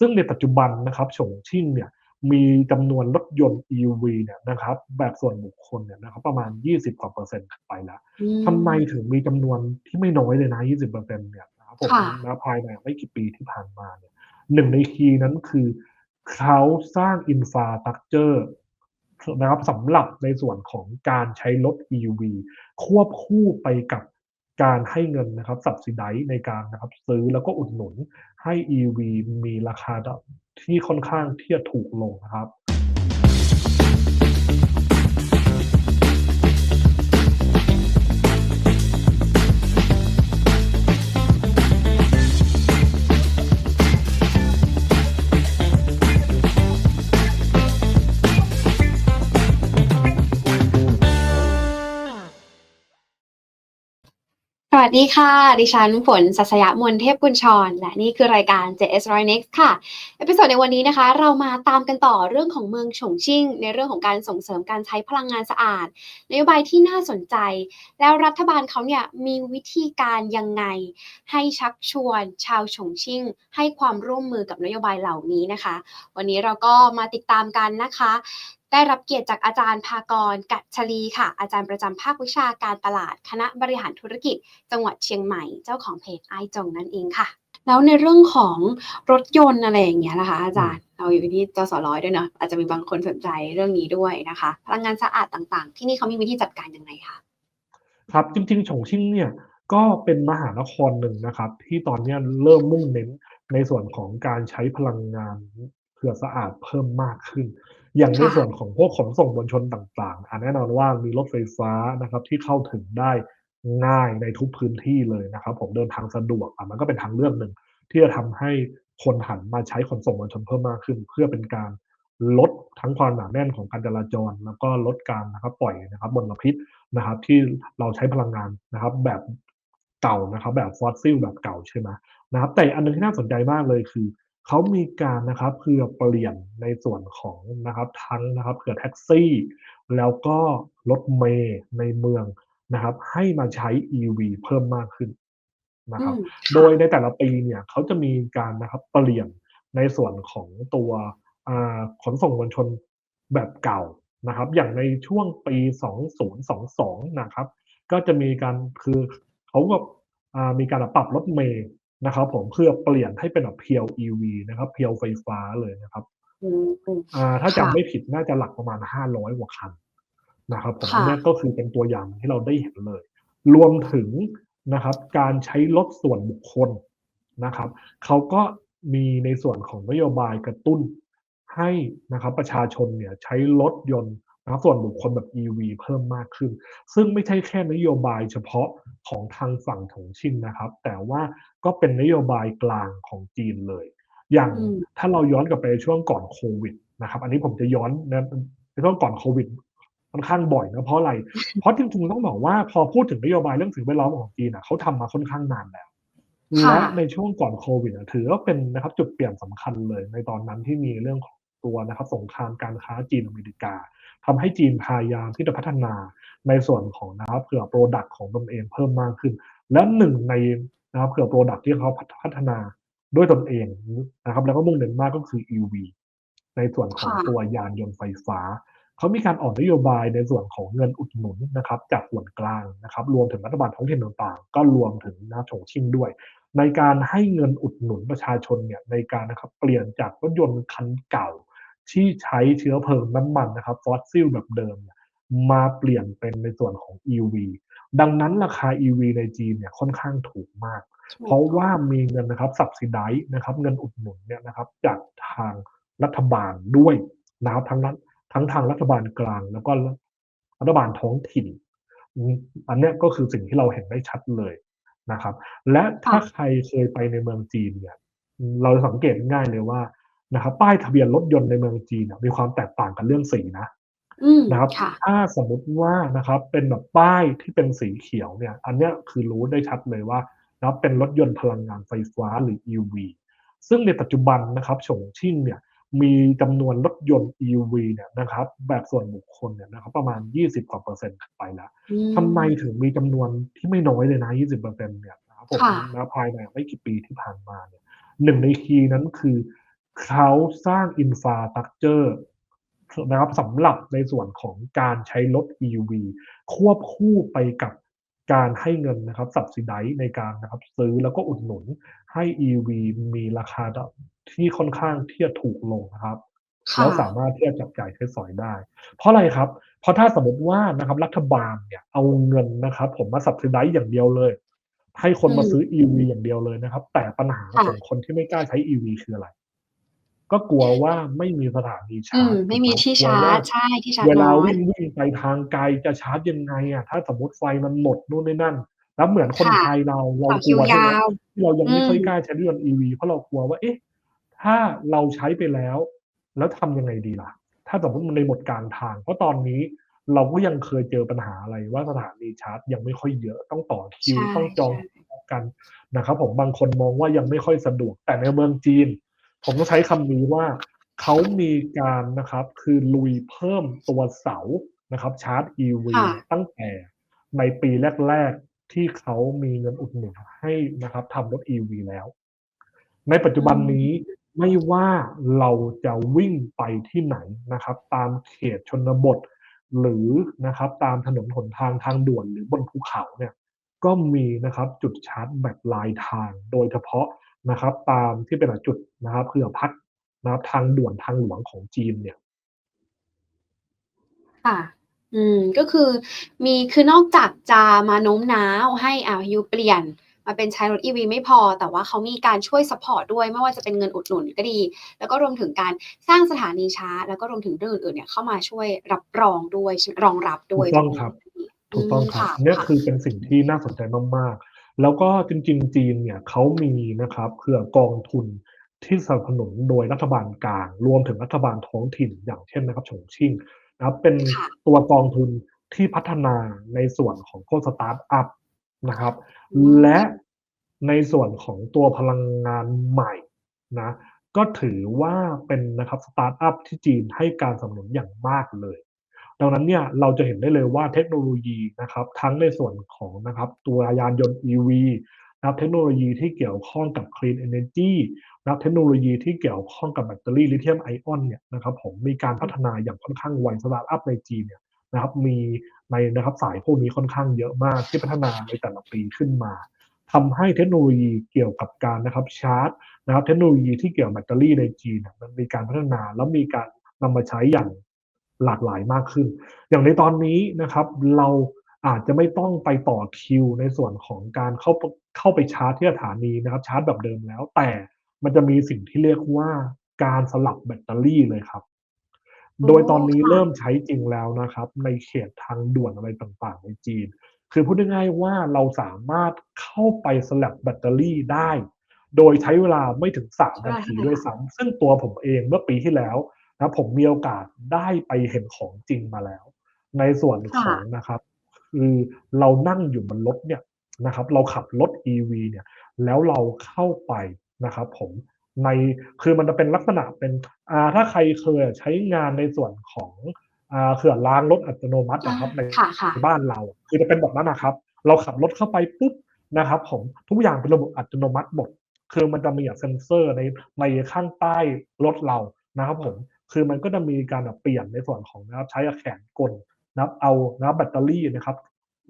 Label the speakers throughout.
Speaker 1: ซึ่งในปัจจุบันนะครับฉงชิ่งเนี่ยมีจำนวนรถยนต์ EV เนี่ยนะครับ แบบส่วนบุคคลเนี่ยนะครับประมาณ 20กว่าเปอร์เซ็นต์ไปแล้ว
Speaker 2: อืม
Speaker 1: ทำไมถึงมีจำนวนที่ไม่น้อยเลยนะ 20เปอร์เซ็นต์เนี่ยนะครับผม
Speaker 2: ค่ะ
Speaker 1: นะภายในไม่กี่ปีที่ผ่านมาเนี่ยหนึ่งในคีย์นั้นคือเขาสร้างอินฟาสตรักเจอร์นะครับสำหรับในส่วนของการใช้รถ EV ควบคู่ไปกับ การให้เงินนะครับสับสิไดในการนะครับซื้อแล้วก็อุดหนุนให้ EV มีราคาที่ค่อนข้างที่จะถูกลงนะครับ
Speaker 2: วัสดีค่ะ ดิฉันฝนสัสยมนเทพกุญชร และนี่คือรายการ JS r o y Next ค่ะ เอพิโซดในวันนี้นะคะ เรามาตามกันต่อเรื่องของเมืองฉงชิ่ง ในเรื่องของการส่งเสริมการใช้พลังงานสะอาดนโยบายที่น่าสนใจ แล้วรัฐบาลเขาเนี่ยมีวิธีการยังไง ให้ชักชวน ชาวฉงชิ่ง ให้ความร่วมมือกับนโยบายเหล่านี้นะคะ วันนี้เราก็มาติดตามกันนะคะ ได้รับเกียรติจากอาจารย์ภากร กัจฉลีค่ะ อาจารย์ประจำภาควิชาการตลาด คณะบริหารธุรกิจ จังหวัดเชียงใหม่ เจ้าของเพจไอจงนั่นเองค่ะ แล้วในเรื่องของรถยนต์อะไรอย่างเงี้ยนะคะ อาจารย์เราอยู่ที่จสร้อยด้วยเนาะอาจจะมีบางคนสนใจเรื่องนี้ด้วยนะคะ พลังงานสะอาดต่างๆ ที่นี่เขามีวิธีจัดการยังไงคะ
Speaker 1: ครับจริงๆฉงชิ่งเนี่ยก็เป็นมหานครหนึ่งนะครับ ที่ตอนเนี้ยเริ่มมุ่งเน้นในส่วนของการใช้พลังงานเพื่อสะอาดเพิ่มมากขึ้น อย่างใน
Speaker 2: ค่ะ
Speaker 1: ส่วนของพวกขนส่งมวลชนต่างๆอะแน่นอนว่ามีรถไฟฟ้านะครับที่เข้าถึงได้ง่ายในทุกพื้นที่เลยนะครับ ผมเดินทางสะดวกอะมันก็เป็นทางเลือกหนึ่ง ที่จะทำให้คนหันมาใช้ขนส่งมวลชนเพิ่มมากขึ้น เพื่อเป็นการลดทั้งความหนาแน่นของการจราจร แล้วก็ลดการนะครับปล่อยนะครับมลพิษนะครับ ที่เราใช้พลังงานนะครับ แบบเก่านะครับ แบบฟอสซิลแบบเก่าใช่ไหมนะครับ แต่อันหนึงที่น่าสนใจมากเลยคือ เขามีการนะครับเพื่อเปลี่ยนในส่วนของนะครับทั้งนะครับเผื่อแท็กซี่ แล้วก็รถเมย์ในเมืองนะครับ ให้มาใช้ EV เพิ่มมากขึ้นนะครับ
Speaker 2: อืม
Speaker 1: โดยในแต่ละปีเนี่ยเขาจะมีการนะครับเปลี่ยนในส่วนของตัวอ่าขนส่งมวลชนแบบเก่านะครับ อย่างในช่วงปี 2022 นะครับ ก็จะมีการคือเขาก็อ่ามีการปรับรถเมย์ นะครับผมเพื่อเปลี่ยนให้เป็นแบบเพียว EV นะครับ เพียวไฟฟ้าเลยนะครับ
Speaker 2: อืมอืม
Speaker 1: อ่าถ้า
Speaker 2: ค่ะ
Speaker 1: จำไม่ผิดน่าจะหลักประมาณ500กว่าคันนะครับผม
Speaker 2: ค่ะ
Speaker 1: อันนี้ก็คือเป็นตัวอย่างที่เราได้เห็นเลย รวมถึงนะครับ การใช้รถส่วนบุคคลนะครับเขาก็มีในส่วนของนโยบายกระตุ้นให้นะครับ ประชาชนเนี่ยใช้รถยนต์ นะครับส่วนบุคคลแบบ EV เพิ่มมากขึ้น ซึ่งไม่ใช่แค่นโยบายเฉพาะของทางฝั่งของชิงนะครับ แต่ว่าก็เป็นนโยบายกลางของจีนเลย อย่าง
Speaker 2: อืม
Speaker 1: ถ้าเราย้อนกลับไปช่วงก่อนโควิดนะครับอันนี้ผมจะย้อนนะในช่วงก่อนโควิดค่อนข้างบ่อยนะเพราะอะไร เพราะจริงๆต้องบอกว่าพอพูดถึงนโยบายเรื่องสิ่งแวดล้อมของจีนอะเขาทำมาค่อนข้างนานแล้ว
Speaker 2: ค่ะ
Speaker 1: และในช่วงก่อนโควิดอะถือว่าเป็นนะครับจุดเปลี่ยนสำคัญเลยในตอนนั้นที่มีเรื่องของ ตัวนะครับสงครามการค้าจีนอเมริกาทำให้จีนพยายามที่จะพัฒนาในส่วนของนะครับเผื่อโปรดักต์ของตนเองเพิ่มมากขึ้น และหนึ่งในนะครับเผื่อโปรดักต์ที่เขาพัฒนาด้วยตนเองนะครับ แล้วก็มุ่งเน้นมากก็คือ EV ในส่วนของตัวยานยนต์ไฟฟ้าเขามีการออกนโยบายในส่วนของเงินอุดหนุนนะครับ จากส่วนกลางนะครับ รวมถึงรัฐบาลท้องถิ่นต่างๆ ก็รวมถึงนะฉงชิ่งด้วย ในการให้เงินอุดหนุนประชาชนเนี่ยในการนะครับเปลี่ยนจากรถยนต์คันเก่า ที่ใช้เชื้อเพลิงน้ำมันนะครับฟอสซิลแบบเดิมเนี่ยมาเปลี่ยนเป็นในส่วนของ EV ดังนั้นราคา EV ในจีนเนี่ยค่อนข้างถูกมาก เพราะว่ามีเงินนะครับสับซิไดนะครับเงินอุดหนุนเนี่ยนะครับจากทางรัฐบาลด้วยนะครับทั้งนั้นทั้งทางรัฐบาลกลาง แล้วก็รัฐบาลท้องถิ่นอืมอันเนี้ยก็คือสิ่งที่เราเห็นได้ชัดเลยนะครับ และถ้าใครเคยไปในเมืองจีนเนี่ยเราสังเกตง่ายเลยว่า นะครับป้ายทะเบียนรถยนต์ในเมืองจีนเนี่ยมีความแตกต่างกันเรื่องสีนะ
Speaker 2: อืม
Speaker 1: นะครับ
Speaker 2: ค่ะ
Speaker 1: ถ้าสมมติว่านะครับเป็นแบบป้ายที่เป็นสีเขียวเนี่ย อันเนี้ยคือรู้ได้ชัดเลยว่านะครับเป็นรถยนต์พลังงานไฟฟ้าหรือ EV ซึ่งในปัจจุบันนะครับฉงชิ่งเนี่ยมีจำนวนรถยนต์ EV เนี่ยนะครับ แบบส่วนบุคคลเนี่ยนะครับประมาณ 20กว่าเปอร์เซ็นต์ไปแล้ว
Speaker 2: อืม
Speaker 1: ทำไมถึงมีจำนวนที่ไม่น้อยเลยนะ 20เปอร์เซ็นต์เนี่ยนะครับผม
Speaker 2: ค่ะ
Speaker 1: นะภายในไม่กี่ปีที่ผ่านมาเนี่ยหนึ่งในคีย์นั้นคือ เขาสร้างอินฟราสตรักเจอร์นะครับสำหรับในส่วนของการใช้รถ EV ควบคู่ไปกับการให้เงินนะครับสับสิไดในการนะครับซื้อแล้วก็อุดหนุนให้ EV มีราคาที่ค่อนข้างที่จะถูกลงนะครับ
Speaker 2: ค่ะ
Speaker 1: แล้วสามารถที่จะจับจ่ายใช้สอยได้ เพราะอะไรครับ เพราะถ้าสมมติว่านะครับรัฐบาลเนี่ยเอาเงินนะครับ ผมมาสับสิไดอย่างเดียวเลย ให้คนมา
Speaker 2: อืม
Speaker 1: ซื้อ EV อย่างเดียวเลยนะครับ แต่ปัญหา
Speaker 2: ค่ะ
Speaker 1: ของคนที่ไม่กล้าใช้ EV คืออะไร ก็กลัวว่าไม่มีสถานี
Speaker 2: อื
Speaker 1: ชาร์
Speaker 2: ม
Speaker 1: จ
Speaker 2: ไม่มี
Speaker 1: ถูกห
Speaker 2: ที่
Speaker 1: กลัว
Speaker 2: ชา
Speaker 1: ว่า
Speaker 2: ร์จใช่ที่ชาร์
Speaker 1: เว
Speaker 2: จ
Speaker 1: ลา
Speaker 2: น้อย
Speaker 1: วิ่งวิ่งไปทางไกลจะชาร์จยังไงอะถ้าสมมติไฟมันหมดนู่นนี่นั่น แล้วเหมือนคน
Speaker 2: ค่ะ
Speaker 1: ไทยเราเรา
Speaker 2: ต่อกคิ
Speaker 1: ลั
Speaker 2: ว
Speaker 1: วใช่ไหม
Speaker 2: ยาว
Speaker 1: ที่เรายังไม่
Speaker 2: อืม
Speaker 1: ค่อยกล้าใช้รถยนต์ EV เพราะเรากลัวว่า เอ๊ะ ถ้าเราใช้ไปแล้ว แล้วทำยังไงดีล่ะ ถ้าสมมติมันในหมดกลางทาง เพราะตอนนี้เราก็ยังเคยเจอปัญหาอะไรว่าสถานีชาร์จยังไม่ค่อยเยอะต้องต่อคิว
Speaker 2: ใช่
Speaker 1: ต้องจอง
Speaker 2: ใช่
Speaker 1: กันนะครับ ผมบางคนมองว่ายังไม่ค่อยสะดวกแต่ในเมืองจีน ผมต้องใช้คำนี้ว่าเขามีการนะครับ คือลุยเพิ่มตัวเสานะครับ ชาร์จ EV
Speaker 2: ค่ะ
Speaker 1: ตั้งแต่ในปีแรก ๆ ที่เขามีเงินอุดหนุนให้นะครับทำรถ EV แล้ว ในปัจจุบันนี้ไม่ว่าเราจะวิ่งไปที่ไหนนะครับ ตามเขตชนบท หรือนะครับ ตามถนนหนทางทางด่วนหรือบนภูเขาเนี่ย ก็มีนะครับ จุดชาร์จแบตลายทาง โดยเฉพาะ นะครับ ตามที่เป็นจุดนะครับเผื่อพักนะครับทางด่วนทางหลวงของจีนเนี่ย
Speaker 2: ค่ะอืมก็คือมีคือนอกจากจะมาโน้มน้าวให้อ่ายูเปลี่ยนมาเป็นใช้รถ EV ไม่พอ แต่ว่าเขามีการช่วยซัพพอร์ตด้วย ไม่ว่าจะเป็นเงินอุดหนุนก็ดี แล้วก็รวมถึงการสร้างสถานีชาร์จแล้วก็รวมถึงเรื่องอื่นๆเนี่ยเข้ามาช่วยรับรองด้วยรองรับด้วย
Speaker 1: ถูกต้องครับ ถูกต้องครับเนี่ยคือเป็นสิ่งที่น่าสนใจมากๆ แล้วก็จริงๆ จีนเนี่ยเขามีนะครับเผื่อกองทุนที่สนับสนุนโดยรัฐบาลกลาง รวมถึงรัฐบาลท้องถิ่นอย่างเช่นนะครับฉงชิ่งนะครับเป็น
Speaker 2: ค่ะ
Speaker 1: ตัวกองทุนที่พัฒนาในส่วนของพวกสตาร์ทอัพนะครับ
Speaker 2: อืม
Speaker 1: และในส่วนของตัวพลังงานใหม่นะก็ถือว่าเป็นนะครับสตาร์ทอัพที่จีนให้การสนับสนุนอย่างมากเลย ดังนั้นเนี่ยเราจะเห็นได้เลยว่าเทคโนโลยีนะครับทั้งในส่วนของนะครับตัวยานยนต์ EV นะครับเทคโนโลยีที่เกี่ยวข้องกับ Clean Energy นะครับเทคโนโลยีที่เกี่ยวข้องกับแบตเตอรี่ลิเธียมไอออนเนี่ยนะครับผมมีการพัฒนาอย่างค่อนข้างไวสตาร์ทอัพในจีนเนี่ยนะครับมีในนะครับสายพวกนี้ค่อนข้างเยอะมากที่พัฒนาในแต่ละปีขึ้นมาทำให้เทคโนโลยีเกี่ยวกับการนะครับชาร์จนะครับเทคโนโลยีที่เกี่ยวแบตเตอรี่ในจีนมันมีการพัฒนาแล้วมีการนำมาใช้อย่าง หลากหลายมากขึ้น อย่างในตอนนี้นะครับ เราอาจจะไม่ต้องไปต่อคิวในส่วนของการเข้าเข้าไปชาร์จที่สถานีนะครับ ชาร์จแบบเดิมแล้ว แต่มันจะมีสิ่งที่เรียกว่าการสลับแบตเตอรี่เลยครับ โดยตอนนี้เริ่มใช้จริงแล้วนะครับ ในเขตทางด่วนอะไรต่างๆ ในจีน คือพูดง่ายๆว่าเราสามารถเข้าไปสลับแบตเตอรี่ได้ โดยใช้เวลาไม่ถึง3นาทีด้วยซ้ำซึ่งตัวผมเองเมื่อปีที่แล้ว นะผมมีโอกาสได้ไปเห็นของจริงมาแล้ว ในส่วนของนะครับ คือเรานั่งอยู่บนรถเนี่ยนะครับ เราขับรถ EV เนี่ย แล้วเราเข้าไปนะครับ ผมในคือมันจะเป็นลักษณะเป็นอ่าถ้าใครเคยใช้งานในส่วนของอ่าเขื่อนล้างรถอัตโนมัตินะครับใน
Speaker 2: ค่ะค่ะ
Speaker 1: บ้านเรา คือจะเป็นแบบนั้นนะครับ เราขับรถเข้าไปปุ๊บนะครับ ผมทุกอย่างเป็นระบบอัตโนมัติหมดคือมันจะมีอย่างเซนเซอร์ในในข้างใต้รถเรานะครับผม คือมันก็จะมีการแบบเปลี่ยนในส่วนของนะครับใช้แขนกลนะครับเอานะครับแบตเตอรี่นะครับ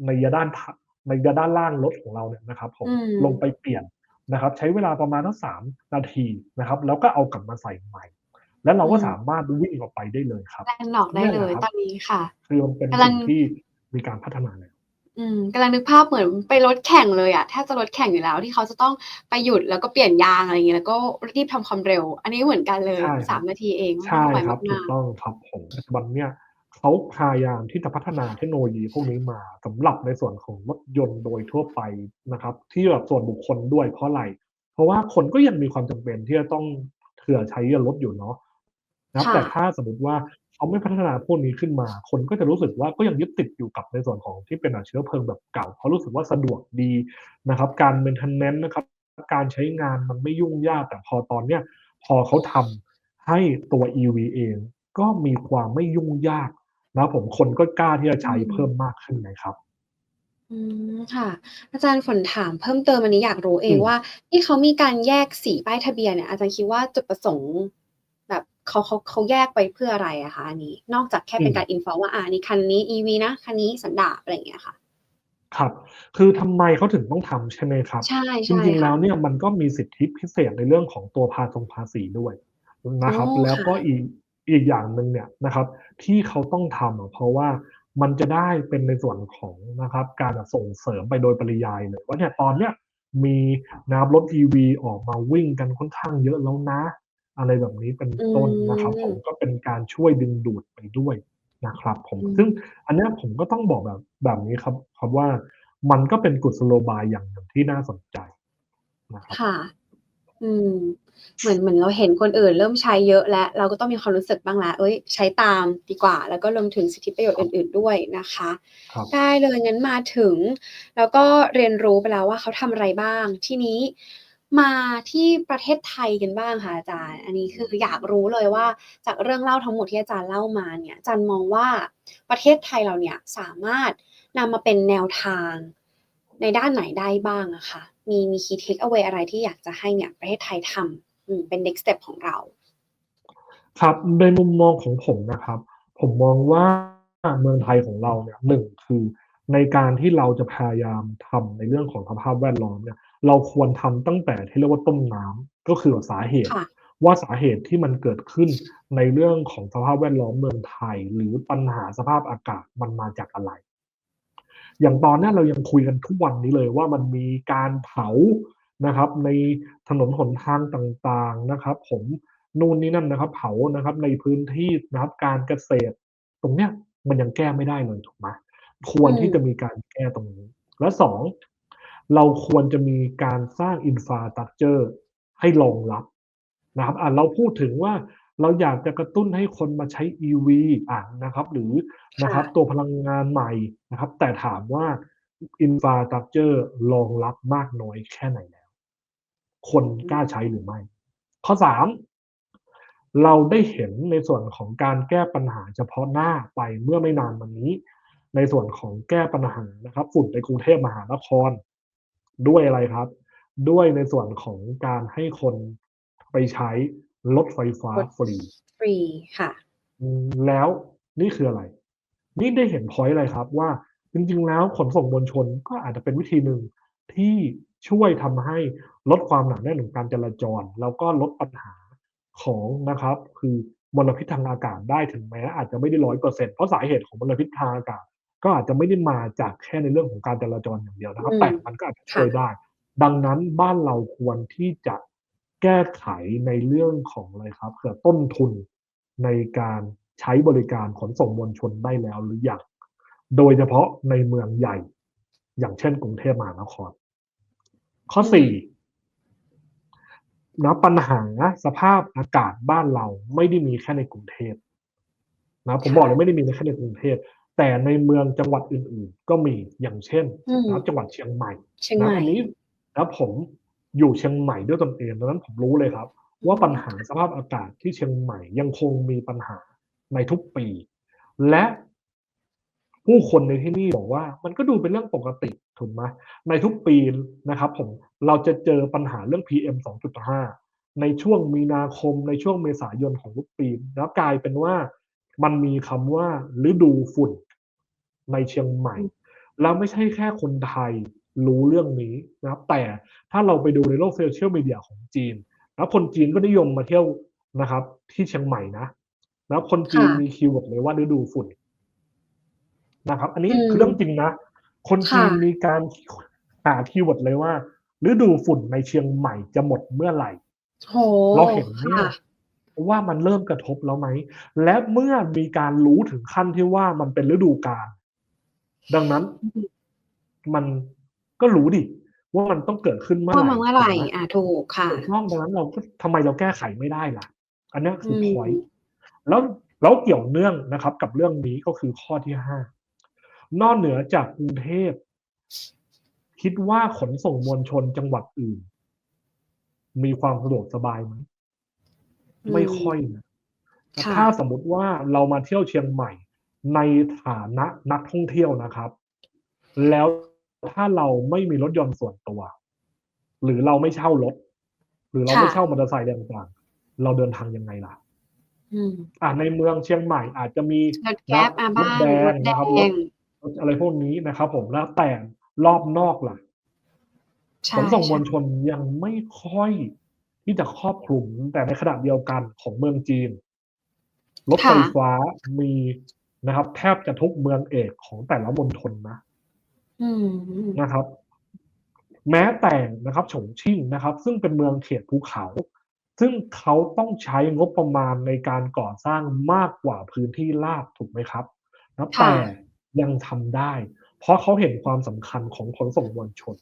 Speaker 1: ในด้านท้ายในด้านล่างรถของเราเนี่ยนะครับผม
Speaker 2: อืม
Speaker 1: ลงไปเปลี่ยนนะครับ ใช้เวลาประมาณทั้งสามนาทีนะครับ แล้วก็เอากลับมาใส่ใหม่ แล้วเราก็สามารถวิ่งออกไปได้เลยครับ
Speaker 2: แรงหนอกได้เลย
Speaker 1: เนี่ยนะครับ
Speaker 2: ตอนนี้ค่ะ
Speaker 1: คือมันเป็น
Speaker 2: กำลัง
Speaker 1: สิ่งที่มีการพัฒนาแล้ว
Speaker 2: อืมกำลังนึกภาพเหมือนไปรถแข่งเลยอะแทบจะรถแข่งอยู่แล้ว ที่เขาจะต้องไปหยุดแล้วก็เปลี่ยนยางอะไรอย่างเงี้ยแล้วก็รีบทำความเร็ว อันนี้เหมือนกันเลย
Speaker 1: ใช่ครับ
Speaker 2: สามนาทีเอง
Speaker 1: ใช่
Speaker 2: ไม่
Speaker 1: ครับ
Speaker 2: ไหว
Speaker 1: ถู
Speaker 2: มาก
Speaker 1: ต้องครับผมปัจจุบันเนี่ยเขาพยายามที่จะพัฒนาเทคโนโลยีพวกนี้มาสำหรับในส่วนของรถยนต์โดยทั่วไปนะครับ ที่แบบส่วนบุคคลด้วยเพราะอะไร เพราะว่าคนก็ยังมีความจำเป็นที่จะต้องเถื่อใช้รถอยู่เนาะนะครับ
Speaker 2: ค่ะ
Speaker 1: แต่ถ้าสมมติว่า เขาไม่พัฒนาพวกนี้ขึ้นมา คนก็จะรู้สึกว่าก็ยังยึดติดอยู่กับในส่วนของที่เป็นเชื้อเพลิงแบบเก่าเพราะรู้สึกว่าสะดวกดีนะครับ การเมนเทนเนนนะครับ การใช้งานมันไม่ยุ่งยากแต่พอตอนเนี้ยพอเขาทำให้ตัว EV เองก็มีความไม่ยุ่งยากนะผมคนก็กล้าที่จะใช้เพิ่มมากขึ้นนะครับ
Speaker 2: อืมค่ะ อาจารย์ฝนถามเพิ่มเติมอันนี้อยากรู้เอง
Speaker 1: อืม
Speaker 2: ว่า ที่เขามีการแยกสีป้ายทะเบียนเนี่ยอาจารย์คิดว่าจุดประสงค์ เขาเขาเขาแยกไปเพื่ออะไรอะคะอันนี้ นอกจากแค่เป็นการอินฟอว่าอ่านี่คันนี้ EV นะคันนี้สันดาปอะไรอย่างเงี้ยค่ะ
Speaker 1: ครับ คือทำไมเขาถึงต้องทำใช่ไหมครับ
Speaker 2: ใช่
Speaker 1: จ
Speaker 2: ใช่
Speaker 1: ริงๆแล้
Speaker 2: ค่ะ
Speaker 1: วเนี่ยมันก็มีสิทธิพิเศษในเรื่องของตัวภาทรงภาษีด้วยนะครับ
Speaker 2: อ๋อ
Speaker 1: แล้วก็
Speaker 2: ค่ะ
Speaker 1: อีกอีกอย่างหนึ่งเนี่ยนะครับ ที่เขาต้องทำอะเพราะว่ามันจะได้เป็นในส่วนของนะครับ การส่งเสริมไปโดยปริยายเลยว่าเนี่ยตอนเนี้ยมีนะครับรถ EV ออกมาวิ่งกันค่อนข้างเยอะแล้วนะ อะไรแบบนี้เป็นต้นนะครับ
Speaker 2: อืม
Speaker 1: ผมก็เป็นการช่วยดึงดูดไปด้วยนะครับ ผม
Speaker 2: อืม
Speaker 1: ซึ่งอันเนี้ยผมก็ต้องบอกแบบแบบนี้ครับครับว่ามันก็เป็นกุศโลบายอย่างหนึ่งที่น่าสนใจนะครับ
Speaker 2: ค่ะ อืม เหมือนเหมือนเราเห็นคนอื่น เริ่มใช้เยอะแล้ว เราก็ต้องมีความรู้สึกบ้างแล้วเอ้ย ใช้ตามดีกว่า แล้วก็รวมถึงสิทธิประโยชน์อื่น ๆด้วยนะคะ
Speaker 1: ครับ
Speaker 2: ได้เลยงั้นมาถึง แล้วก็เรียนรู้ไปแล้วว่าเขาทำอะไรบ้าง ทีนี้ มาที่ประเทศไทยกันบ้างค่ะอาจารย์ อันนี้คืออยากรู้เลยว่า จากเรื่องเล่าทั้งหมดที่อาจารย์เล่ามาเนี่ยอาจารย์มองว่าประเทศไทยเราเนี่ยสามารถนำมาเป็นแนวทางในด้านไหนได้บ้างอะคะมีมีคีย์เทคเอาไว้อะไรที่อยากจะให้เนี่ยประเทศไทยทำอืมเป็น next step ของเรา
Speaker 1: ครับในมุมมองของผมนะครับ ผมมองว่าเมืองไทยของเราเนี่ยหนึ่งคือในการที่เราจะพยายามทำในเรื่องของสภาพแวดล้อมเนี่ย เราควรทำตั้งแต่ที่เรียกว่าต้นน้ำก็คือสาเหตุ
Speaker 2: ค่ะ
Speaker 1: ว่าสาเหตุที่มันเกิดขึ้นในเรื่องของสภาพแวดล้อมเมืองไทย หรือปัญหาสภาพอากาศมันมาจากอะไร อย่างตอนเนี้ยเรายังคุยกันทุกวันนี้เลยว่ามันมีการเผานะครับ ในถนนหนทางต่างๆนะครับ ผมนู่นนี่นั่นนะครับ เผานะครับ ในพื้นที่นะครับการเกษตร ตรงเนี้ยมันยังแก้ไม่ได้เลยถูกไหมควร
Speaker 2: อืม
Speaker 1: ที่จะมีการแก้ตรงนี้ และสอง เราควรจะมีการสร้างอินฟราสตรักเจอร์ให้รองรับนะครับอะเราพูดถึงว่าเราอยากจะกระตุ้นให้คนมาใช้ EV อะนะครับ หรือนะครับตัวพลังงานใหม่นะครับ แต่ถามว่าอินฟราสตรักเจอร์รองรับมากน้อยแค่ไหนแล้ว คนกล้าใช้หรือไม่ ข้อสามเราได้เห็นในส่วนของการแก้ปัญหาเฉพาะหน้าไปเมื่อไม่นานมานี้ ในส่วนของแก้ปัญหานะครับ ฝุ่นในกรุงเทพมหานคร ด้วยอะไรครับ ด้วยในส่วนของการให้คนไปใช้รถไฟฟ้าร
Speaker 2: ถ
Speaker 1: ฟรี
Speaker 2: ฟรีค่ะ
Speaker 1: อืมแล้วนี่คืออะไร นี่ได้เห็นพอยต์อะไรครับว่าจริงๆ แล้วขนส่งมวลชนก็อาจจะเป็นวิธีหนึ่งที่ช่วยทำให้ลดความหนาแน่นของการจราจร แล้วก็ลดปัญหาของนะครับ คือมลพิษทางอากาศได้ถึงแม้อาจจะไม่ได้ร้อยเปอร์เซ็นต์เพราะสาเหตุของมลพิษทางอากาศ ก็อาจจะไม่ได้มาจากแค่ในเรื่องของการจราจรอย่างเดียวนะครับ
Speaker 2: อืม
Speaker 1: แต่มันก็อาจจะช่วยได้ ดังนั้นบ้านเราควรที่จะแก้ไขในเรื่องของอะไรครับเกิดต้นทุนในการใช้บริการขนส่งมวลชนได้แล้วหรือยังโดยเฉพาะในเมืองใหญ่ อย่างเช่นกรุงเทพมหานคร ข้อ
Speaker 2: อืม
Speaker 1: สี่นะปัญหาสภาพอากาศบ้านเราไม่ได้มีแค่ในกรุงเทพนะผมบอกเลยไม่ได้มีแค่ในกรุงเทพ แต่ในเมืองจังหวัดอื่น ๆ ก็มีอย่างเช่น
Speaker 2: อืม
Speaker 1: นะจังหวัดเชียงใหม่
Speaker 2: เชียงให
Speaker 1: นะ
Speaker 2: ม่
Speaker 1: อันนี้แล้วผมอยู่เชียงใหม่ด้วยตนเองดังนั้นผมรู้เลยครับ ว่าปัญหาสภาพอากาศที่เชียงใหม่ยังคงมีปัญหาในทุกปี และผู้คนในที่นี่บอกว่า มันก็ดูเป็นเรื่องปกติถูกไหมในทุกปีนะครับ ผมเราจะเจอปัญหาเรื่อง PM 2.5 ในช่วงมีนาคมในช่วงเมษายนของทุกปี แล้วกลายเป็นว่ามันมีคำว่าฤดูฝุ่น ในเชียงใหม่ แล้วไม่ใช่แค่คนไทยรู้เรื่องนี้นะครับแต่ถ้าเราไปดูในโลกโซเชียลมีเดียของจีน แล้วคนจีนก็นิยมมาเที่ยวนะครับ ที่เชียงใหม่นะ แล้วคนจีน
Speaker 2: ค่ะ
Speaker 1: มีคีย์เวิร์ดเลยว่าฤดูฝุ่นนะครับ อันนี้
Speaker 2: อืม
Speaker 1: คือเรื่องจริงนะ คนจีน
Speaker 2: ค่ะ
Speaker 1: มีการหาคีย์เวิร์ดเลยว่าฤดูฝุ่นในเชียงใหม่จะหมดเมื่อไหร่
Speaker 2: โห
Speaker 1: เราเห็นเนี่ย
Speaker 2: ค่ะ
Speaker 1: ว่ามันเริ่มกระทบแล้วไหม และเมื่อมีการรู้ถึงขั้นที่ว่ามันเป็นฤดูกาล ดังนั้น
Speaker 2: อืม
Speaker 1: มันก็รู้ดิว่ามันต้องเกิดขึ้นเมื่อ
Speaker 2: ว่า
Speaker 1: ไหร่
Speaker 2: มาเมื่อไหร่
Speaker 1: ถูกม
Speaker 2: อะถูกค่ะ
Speaker 1: ถูกต้องดังนั้นเราก็ทำไมเราแก้ไขไม่ได้ล่ะ อันเนี้ยคืออ
Speaker 2: ม
Speaker 1: พอยแล้วแล้วเกี่ยวเนื่องนะครับ กับเรื่องนี้ก็คือข้อที่ห้านอกเหนือจากกรุงเทพ คิดว่าขนส่งมวลชนจังหวัดอื่น มีความสะดวกสบายไหมไม่ค่อยนะ
Speaker 2: ค่ะ
Speaker 1: ถ้าสมมติว่าเรามาเที่ยวเชียงใหม่ ในฐานะนักท่องเที่ยวนะครับ แล้วถ้าเราไม่มีรถยนต์ส่วนตัว หรือเราไม่เช่ารถ หรือเราไม่
Speaker 2: ค่ะ
Speaker 1: เช่ามอเตอร์ไซค์อะไรต่างๆ เราเดินทางยังไงล่ะ
Speaker 2: อืม
Speaker 1: อ่าในเมืองเชียงใหม่อาจจะมี
Speaker 2: รถแก๊ป
Speaker 1: นะ
Speaker 2: อ่าร
Speaker 1: ถ
Speaker 2: บ้าง
Speaker 1: แด
Speaker 2: รงถแด
Speaker 1: นะครับรถ
Speaker 2: ง
Speaker 1: รถอะไรพวกนี้นะครับ ผมแล้วแต่รอบนอกล่ะข
Speaker 2: ใช่
Speaker 1: นส่งมวล
Speaker 2: ใช่
Speaker 1: ชนยังไม่ค่อยที่จะครอบคลุมแต่ในขณะเดียวกันของเมืองจีน รถไฟ
Speaker 2: ค่ะ
Speaker 1: ฟ้ามี นะครับ แทบจะทุกเมืองเอกของแต่ละมณฑลนะ
Speaker 2: อืม
Speaker 1: นะครับ แม้แต่นะครับฉงชิ่งนะครับ ซึ่งเป็นเมืองเขตภูเขา ซึ่งเขาต้องใช้งบประมาณในการก่อสร้างมากกว่าพื้นที่ราบถูกไหมครับนะ
Speaker 2: ค่ะ
Speaker 1: แต่ยังทำได้ เพราะเขาเห็นความสำคัญของขนส่งมวลชน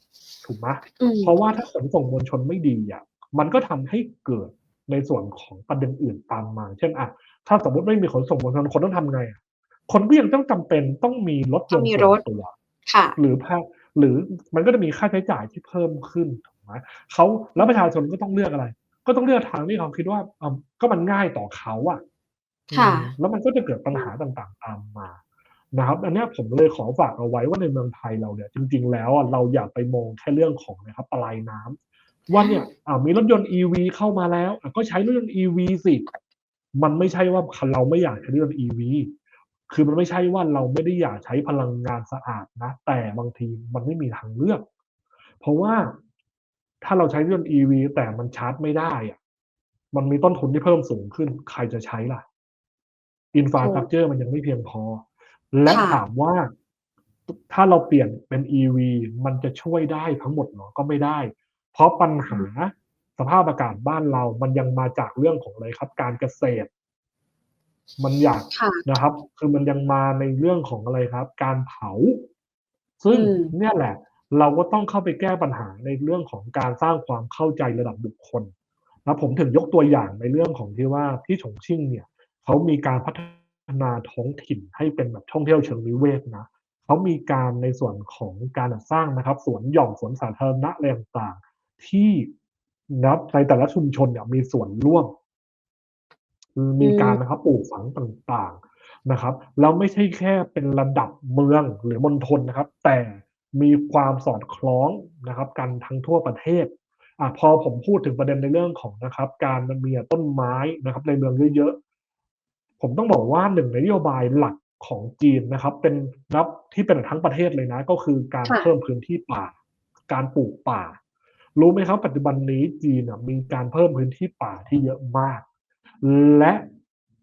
Speaker 1: ถูกไหม
Speaker 2: อืม
Speaker 1: เพราะว่าถ้าขนส่งมวลชนไม่ดีอะมันก็ทำให้เกิดในส่วนของประเด็นอื่นตามมา เช่นอะถ้าสมมติไม่มีขนส่งมวลชนคนต้องทำไงอะ คนก็ยังต้องจำเป็นต้องมีรถย
Speaker 2: ต้อนง
Speaker 1: ต์
Speaker 2: มี
Speaker 1: ส่
Speaker 2: ร
Speaker 1: วน
Speaker 2: ถ
Speaker 1: ตัว
Speaker 2: ค่ะ
Speaker 1: หรือภาคหรือมันก็จะมีค่าใช้จ่ายที่เพิ่มขึ้นถูกไหมเขาแล้วประชาชนก็ต้องเลือกอะไร ก็ต้องเลือกทางที่เขาคิดว่าอะก็มันง่ายต่อเขาอะ
Speaker 2: ค่ะ
Speaker 1: อืมแล้วมันก็จะเกิดปัญหาต่างๆตามมานะครับ อันเนี้ยผมเลยขอฝากเอาไว้ว่าในเมืองไทยเราเนี่ย จริง ๆ แล้วอะเราอย่าไปมองแค่เรื่องของนะครับปลายน้ำว่าเนี่ยอ่ามีรถยนต์ EV เข้ามาแล้วอะก็ใช้รถยนต์ EV สิ มันไม่ใช่ว่าเราไม่อยากใช้รถยนต์ EV คือมันไม่ใช่ว่าเราไม่ได้อยากใช้พลังงานสะอาดนะ แต่บางทีมันไม่มีทางเลือก เพราะว่าถ้าเราใช้รถยนต์ EV แต่มันชาร์จไม่ได้อะมันมีต้นทุนที่เพิ่มสูงขึ้น ใครจะใช้ล่ะอินฟาสตรักเจอร์มันยังไม่เพียงพอ และ
Speaker 2: ค่ะ
Speaker 1: ถามว่าถ้าเราเปลี่ยนเป็น EV มันจะช่วยได้ทั้งหมดเหรอก็ไม่ได้ เพราะปัญหาสภาพอากาศบ้านเรามันยังมาจากเรื่องของอะไรครับ การเกษตร มันอยาก
Speaker 2: ค่ะ
Speaker 1: นะครับ คือมันยังมาในเรื่องของอะไรครับ การเผา ซึ่ง
Speaker 2: อืม
Speaker 1: เนี่ยแหละ เราก็ต้องเข้าไปแก้ปัญหาในเรื่องของการสร้างความเข้าใจระดับบุคคลนะผมถึงยกตัวอย่างในเรื่องของที่ว่าที่ฉงชิ่งเนี่ยเขามีการพัฒนาท้องถิ่นให้เป็นแบบท่องเที่ยวเชิงนิเวศนะเขามีการในส่วนของการสร้างนะครับสวนหย่อมสวนสาธารณะอะไรต่างๆที่นับในแต่ละชุมชนเนี่ยมีส่วนร่วม มีการนะครับปลูกฝังต่างๆนะครับ แล้วไม่ใช่แค่เป็นระดับเมืองหรือมณฑลนะครับ แต่มีความสอดคล้องนะครับกันทั้งทั่วประเทศอะพอผมพูดถึงประเด็นในเรื่องของนะครับ การมีต้นไม้นะครับ ในเมืองเยอะๆผมต้องบอกว่าหนึ่งในนโยบายหลักของจีนนะครับ เป็นนับที่เป็นทั้งประเทศเลยนะ ก็คือการ
Speaker 2: ค่ะ
Speaker 1: เพิ่มพื้นที่ป่า การปลูกป่า รู้ไหมครับปัจจุบันนี้จีนอะมีการเพิ่มพื้นที่ป่าที่เยอะมาก และ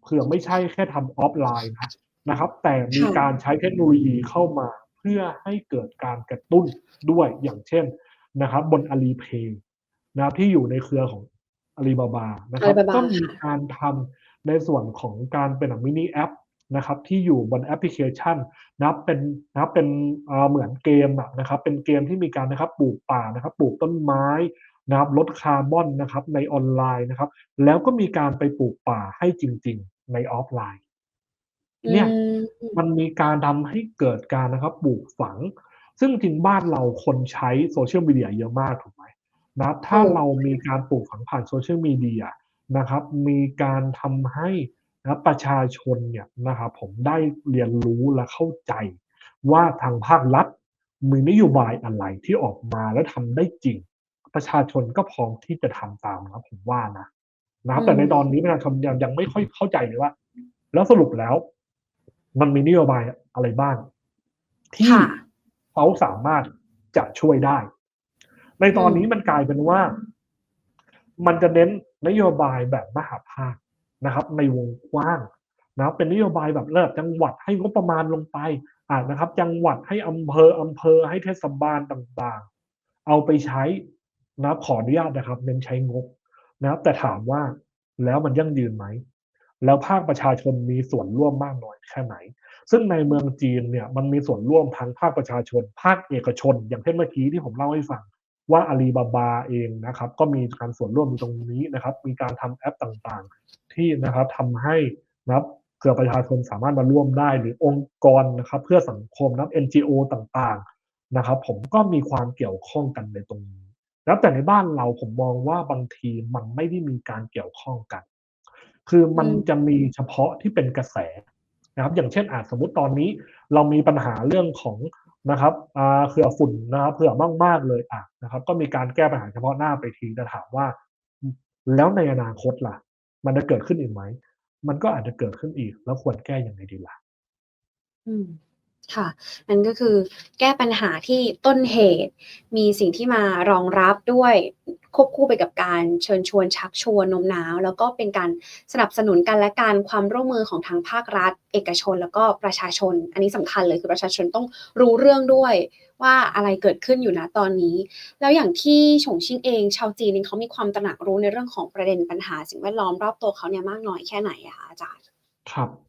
Speaker 1: เผื่อไม่ใช่แค่ทำออฟไลน์นะนะครับ แต่มี
Speaker 2: ค่ะ
Speaker 1: การใช้เทคโนโลยีเข้ามาเพื่อให้เกิดการกระตุ้นด้วยอย่างเช่นนะครับ บน Alipay นะครับที่อยู่ในเครือของ Alibaba นะครับ
Speaker 2: Alibaba
Speaker 1: ก็มี
Speaker 2: ค่ะ
Speaker 1: การทำในส่วนของการเป็นมินิแอปนะครับที่อยู่บนแอปพลิเคชันนะครับเป็นนะครับเป็นเอ่อเหมือนเกมอะนะครับเป็นเกมที่มีการนะครับปลูกป่านะครับ ปลูกต้นไม้ นะครับลดคาร์บอนนะครับในออนไลน์นะครับ แล้วก็มีการไปปลูกป่าให้จริง ๆ ในออฟไลน์ เนี่ย
Speaker 2: อืม
Speaker 1: มันมีการทำให้เกิดการนะครับปลูกฝัง ซึ่งจริงบ้านเราคนใช้โซเชียลมีเดียเยอะมากถูกไหมนะครับถ้า
Speaker 2: ถูก
Speaker 1: เรามีการปลูกฝังผ่านโซเชียลมีเดียนะครับ มีการทำให้นะครับประชาชนเนี่ยนะครับผมได้เรียนรู้และเข้าใจ ว่าทางภาครัฐมีนโยบายอะไรที่ออกมาแล้วทำได้จริง ประชาชนก็พร้อมที่จะทำตามนะผมว่านะนะครับแต่ในตอนนี้ประชาชนยังยังไม่ค่อยเข้าใจเลยว่า แล้วสรุปแล้ว มันมีนโยบายอะไรบ้าง ที่
Speaker 2: ค่ะ
Speaker 1: เขาสามารถจะช่วยได้ ในตอนนี้มันกลายเป็นว่า มันจะเน้นนโยบายแบบมหาภาคนะครับ ในวงกว้างนะครับเป็นนโยบายแบบระดับจังหวัดให้งบประมาณลงไปอ่านะครับ จังหวัดให้อำเภออำเภอให้เทศบาลต่างๆ เอาไปใช้ นะครับขออนุญาตนะครับเน้นใช้งบนะครับแต่ถามว่าแล้วมันยั่งยืนไหม แล้วภาคประชาชนมีส่วนร่วมมากน้อยแค่ไหน ซึ่งในเมืองจีนเนี่ยมันมีส่วนร่วมทั้งภาคประชาชน ภาคเอกชน อย่างเช่นเมื่อกี้ที่ผมเล่าให้ฟังว่าอาลีบาบาเองนะครับ ก็มีการส่วนร่วมตรงนี้นะครับ มีการทำแอปต่างๆ ที่นะครับทำให้นะครับเผื่อประชาชนสามารถมาร่วมได้ หรือองค์กรนะครับ เพื่อสังคมนะ NGO ต่างๆนะครับ ผมก็มีความเกี่ยวข้องกันในตรงนี้ แล้วแต่ในบ้านเราผมมองว่าบางทีมันไม่ได้มีการเกี่ยวข้องกัน คือมันจะมีเฉพาะที่เป็นกระแสนะครับ อย่างเช่นอาจสมมติตอนนี้ เรามีปัญหาเรื่องของนะครับเขื่อฝุ่นนะครับเผื่อมากๆเลยอะนะครับ ก็มีการแก้ปัญหาเฉพาะหน้าไปทีแต่ถามว่า แล้วในอนาคตล่ะ มันจะเกิดขึ้นอีกไหม มันก็อาจจะเกิดขึ้นอีก แล้วควรแก้อยังไงดีล่ะ
Speaker 2: อืม ค่ะ นั่นก็คือแก้ปัญหาที่ต้นเหตุ มีสิ่งที่มารองรับด้วยควบคู่ไปกับการเชิญชวนชักชวนนมน้าว แล้วก็เป็นการสนับสนุนกันและกันความร่วมมือของทางภาครัฐ เอกชน แล้วก็ประชาชน อันนี้สำคัญเลยคือประชาชนต้องรู้เรื่องด้วยว่าอะไรเกิดขึ้นอยู่ณตอนนี้ แล้วอย่างที่ฉงชิ่งเอง ชาวจีนเองเขามีความตระหนักรู้ในเรื่องของประเด็นปัญหาสิ่งแวดล้อมรอบตัวเขาเนี่ยมากน้อยแค่ไหนอะคะอาจารย์?
Speaker 1: ครับ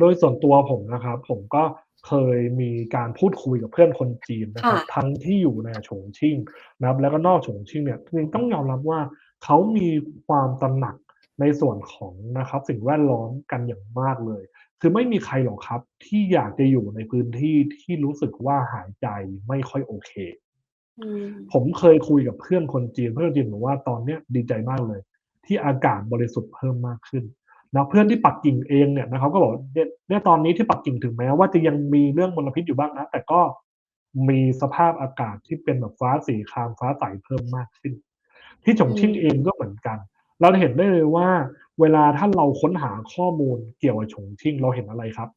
Speaker 1: โดยส่วนตัวผมนะครับ ผมก็เคยมีการพูดคุยกับเพื่อนคนจีนนะ
Speaker 2: ค่
Speaker 1: ครัะบทั้งที่อยู่ในฉงชิ่งนะครับ แล้วก็นอกฉงชิ่งเนี่ยจริงๆต้องยอมรับว่าเขามีความตระหนักในส่วนของนะครับ สิ่งแวดล้อมกันอย่างมากเลย คือไม่มีใครหรอกครับ ที่อยากจะอยู่ในพื้นที่ที่รู้สึกว่าหายใจไม่ค่อยโอเค
Speaker 2: อืม
Speaker 1: ผมเคยคุยกับเพื่อนคนจีนเพื่อนคนจีนบอกว่าตอนเนี้ยดีใจมากเลย ที่อากาศบริสุทธิ์เพิ่มมากขึ้น นะเพื่อนที่ปักกิ่งเองเนี่ยนะครับก็บอกเนี่ยตอนนี้ที่ปักกิ่งถึงแม้ว่าจะยังมีเรื่องมลพิษอยู่บ้างนะ แต่ก็มีสภาพอากาศที่เป็นแบบฟ้าสีครามฟ้าใสเพิ่มมากขึ้น ที่ฉงชิ่งเองก็เหมือนกัน เราจะเห็นได้เลยว่า เวลาถ้าเราค้นหาข้อมูลเกี่ยวกับฉงชิ่งเราเห็นอะไรครับ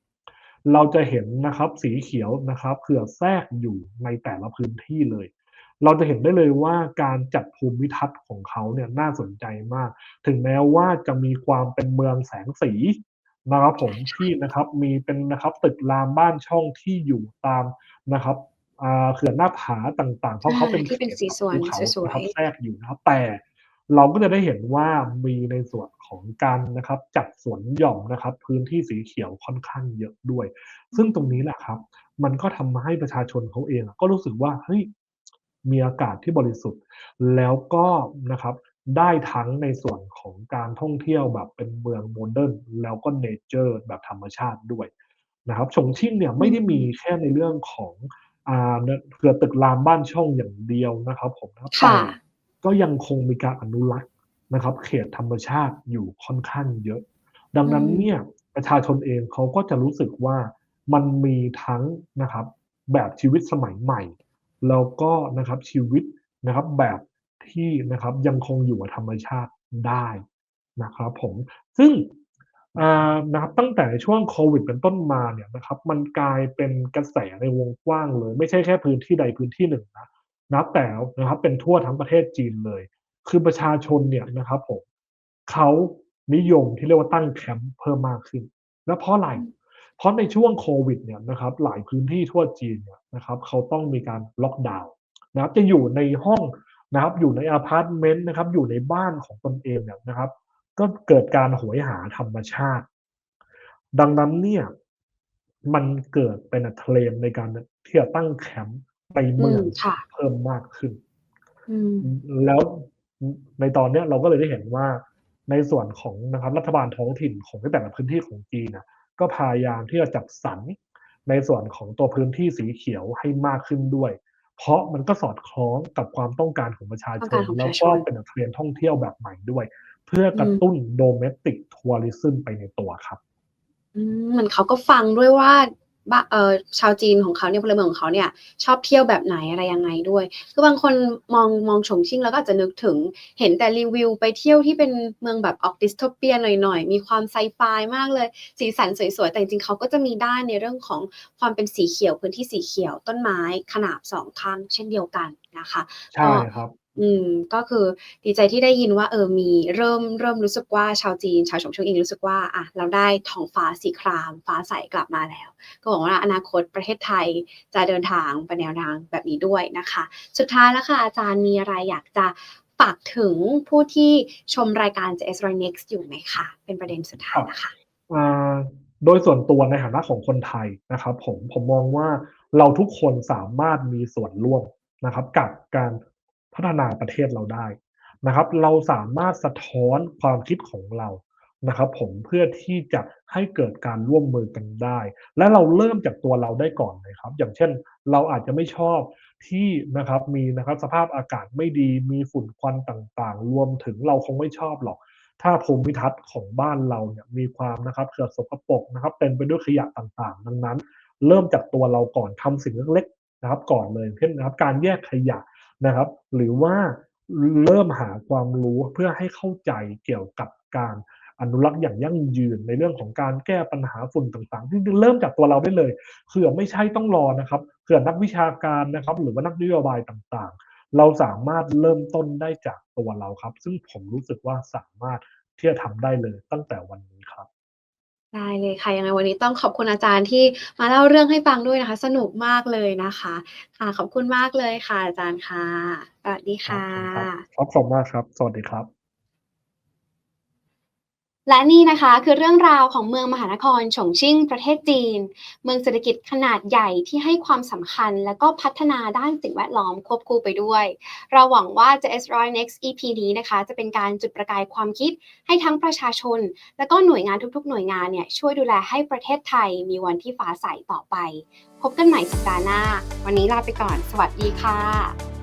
Speaker 1: เราจะเห็นนะครับสีเขียวนะครับเผือแทรกอยู่ในแต่ละพื้นที่เลย เราจะเห็นได้เลยว่าการจัดภูมิทัศน์ของเขาเนี่ยน่าสนใจมาก ถึงแม้ว่าจะมีความเป็นเมืองแสงสีนะครับผมที่นะครับมีเป็นนะครับตึกรามบ้านช่องที่อยู่ตามนะครับอ่าเขื่อนหน้าผาต่างๆ เพราะเขาเป็น
Speaker 2: อาที่เป็น
Speaker 1: เขต
Speaker 2: สี
Speaker 1: แบบ
Speaker 2: สวน
Speaker 1: ภูเขา
Speaker 2: สว
Speaker 1: นะ
Speaker 2: ย
Speaker 1: ครับ
Speaker 2: ๆ
Speaker 1: แทรกอยู่นะครับแต่เราก็จะได้เห็นว่ามีในส่วนของการนะครับจัดสวนหย่อมนะครับ พื้นที่สีเขียวค่อนข้างเยอะด้วย
Speaker 2: อื
Speaker 1: ซึ่งตรงนี้
Speaker 2: ม
Speaker 1: แหละครับ มันก็ทำให้ประชาชนเขาเองอะก็รู้สึกว่าเฮ้ย มีอากาศที่บริสุทธิ์ แล้วก็นะครับได้ทั้งในส่วนของการท่องเที่ยวแบบเป็นเมืองโมเดิร์นแล้วก็เนเชอร์แบบธรรมชาติด้วยนะครับฉงชิ่งเนี่ย
Speaker 2: อื
Speaker 1: ไม่ได้มี
Speaker 2: ม
Speaker 1: แค่ในเรื่องของอ่านเขื่อนตึกรามบ้านช่องอย่างเดียวนะครับ ผมนะครับ
Speaker 2: ค่
Speaker 1: แต่ะก็ยังคงมีการอนุรักษ์นะครับ เขตธรรมชาติอยู่ค่อนข้างเยอะ ดั
Speaker 2: อื
Speaker 1: งนั้น
Speaker 2: ม
Speaker 1: เนี่ยประชาชนเองเขาก็จะรู้สึกว่ามันมีทั้งนะครับแบบชีวิตสมัยใหม่ แล้วก็นะครับชีวิตนะครับแบบที่นะครับยังคงอยู่กับธรรมชาติได้นะครับผมซึ่งนะครับตั้งแต่ช่วงโควิดเป็นต้นมาเนี่ยนะครับมันกลายเป็นกระแสในวงกว้างเลย ไม่ใช่แค่พื้นที่ใดพื้นที่หนึ่งนะนับแต่นะครับเป็นทั่วทั้งประเทศจีนเลย คือประชาชนเนี่ยนะครับผมเขานิยมที่เรียกว่าตั้งแคมป์เพิ่มมากขึ้น แล้วเพราะอะไร เพราะในช่วงโควิดเนี่ยนะครับหลายพื้นที่ทั่วจีนเนี่ยนะครับเขาต้องมีการล็อกดาวน์นะครับจะอยู่ในห้องนะครับอยู่ในอะพาร์ตเมนต์นะครับอยู่ในบ้านของตนเองเนี่ยนะครับ ก็เกิดการโหยหาธรรมชาติ ดังนั้นเนี่ยมันเกิดเป็น trend ในการที่จะตั้งแคมป์ใน
Speaker 2: อื
Speaker 1: เมือ
Speaker 2: ม
Speaker 1: ง
Speaker 2: ค่ะ
Speaker 1: เพิ่มมากขึ้น
Speaker 2: อืม
Speaker 1: อืมแล้วอือในตอนเนี้ยเราก็เลยได้เห็นว่าในส่วนของนะครับรัฐบาลท้องถิ่นของในแต่ละพื้นที่ของจีนน่ะ ก็พยายามที่จะจัดสรรในส่วนของตัวพื้นที่สีเขียวให้มากขึ้นด้วย เพราะมันก็สอดคล้องกับความต้องการของประชา
Speaker 2: ต้อง
Speaker 1: ช
Speaker 2: การ
Speaker 1: น
Speaker 2: ของป
Speaker 1: แล้
Speaker 2: ระ
Speaker 1: ว
Speaker 2: ชาช
Speaker 1: ก็
Speaker 2: น
Speaker 1: เป็น trend ท่องเที่ยวแบบใหม่ด้วย เพื่อกระ
Speaker 2: อืม
Speaker 1: ตุ้น domestic tourism ไปในตัวครับ
Speaker 2: อืมเหมือนเขาก็ฟังด้วยว่า บ้าเออชาวจีนของเขาเนี่ยพลเมืองของเขาเนี่ยชอบเที่ยวแบบไหนอะไรยังไงด้วย คือบางคนมองมองฉงชิ่งแล้วก็อาจจะนึกถึงเห็นแต่รีวิวไปเที่ยวที่เป็นเมืองแบบออก Dystopian หน่อยๆ มีความไซไฟมากเลย สีสันสวยๆ แต่จริงๆเขาก็จะมีด้านในเรื่องของความเป็นสีเขียวพื้นที่สีเขียวต้นไม้ขนาบ2ข้างเช่นเดียวกันนะคะ
Speaker 1: ใช่ครับ
Speaker 2: อืมก็คือดีใจที่ได้ยินว่าเออมีเริ่มเริ่มรู้สึกว่าชาวจีน ชาวฉงชงเองรู้สึกว่าอะเราได้ท้องฟ้าสีคราม ฟ้าใสกลับมาแล้ว ก็หวังว่าอนาคตประเทศไทยจะเดินทางไปแนวทางแบบนี้ด้วยนะคะ สุดท้ายแล้วค่ะอาจารย์มีอะไรอยากจะฝากถึงผู้ที่ชมรายการ JS r i Next อยู่ไหมคะ?เป็นประเด็นสุดท้าย
Speaker 1: รับ
Speaker 2: แล้วค่ะ
Speaker 1: โดยส่วนตัวในฐานะของคนไทยนะครับ ผมผมมองว่าเราทุกคนสามารถมีส่วนร่วมนะครับ กับการ พัฒนาประเทศเราได้นะครับ เราสามารถสะท้อนความคิดของเรานะครับผมเพื่อที่จะให้เกิดการร่วมมือกันได้ และเราเริ่มจากตัวเราได้ก่อนเลยครับ อย่างเช่น เราอาจจะไม่ชอบที่นะครับมีนะครับสภาพอากาศไม่ดีมีฝุ่นควันต่างๆ รวมถึงเราคงไม่ชอบหรอก ถ้าภูมิทัศน์ของบ้านเราเนี่ยมีความนะครับเสื่อมสกปรกนะครับเต็มไปด้วยขยะต่างๆ ดังนั้น เริ่มจากตัวเราก่อนทำสิ่งเล็กๆนะครับ ก่อนเลยเช่นนะครับ การแยกขยะ นะครับ หรือว่าเริ่มหาความรู้เพื่อให้เข้าใจเกี่ยวกับการอนุรักษ์อย่างยั่งยืนในเรื่องของการแก้ปัญหาฝุ่นต่างๆที่เริ่มจากตัวเราได้เลยคือไม่ใช่ต้องรอนะครับคือนักวิชาการนะครับ หรือว่านักนโยบายต่างๆ เราสามารถเริ่มต้นได้จากตัวเราครับ ซึ่งผมรู้สึกว่าสามารถที่จะทำได้เลยตั้งแต่วันนี้ครับ
Speaker 2: ได้เลยค่ะ ยังไงวันนี้ต้องขอบคุณอาจารย์ที่มาเล่าเรื่องให้ฟังด้วยนะคะ สนุกมากเลยนะคะ ค่ะ ขอบคุณมากเลยค่ะ อาจารย์ค่ะ สวัสดี
Speaker 1: ครั
Speaker 2: ค่ะ
Speaker 1: บขอบคุณมากครับ สวัสดีครับ
Speaker 2: และนี่นะคะคือเรื่องราวของเมืองมหานครฉงชิ่งประเทศจีน เมืองเศรษฐกิจขนาดใหญ่ที่ให้ความสำคัญ และก็พัฒนาด้านสิ่งแวดล้อมควบคู่ไปด้วย เราหวังว่า JS Roy Next EP นี้นะคะ จะเป็นการจุดประกายความคิดให้ทั้งประชาชน และก็หน่วยงานทุกๆ หน่วยงานเนี่ยช่วยดูแลให้ประเทศไทยมีวันที่ฟ้าใสต่อไป พบกันใหม่สัปดาห์หน้า วันนี้ลาไปก่อน สวัสดีค่ะ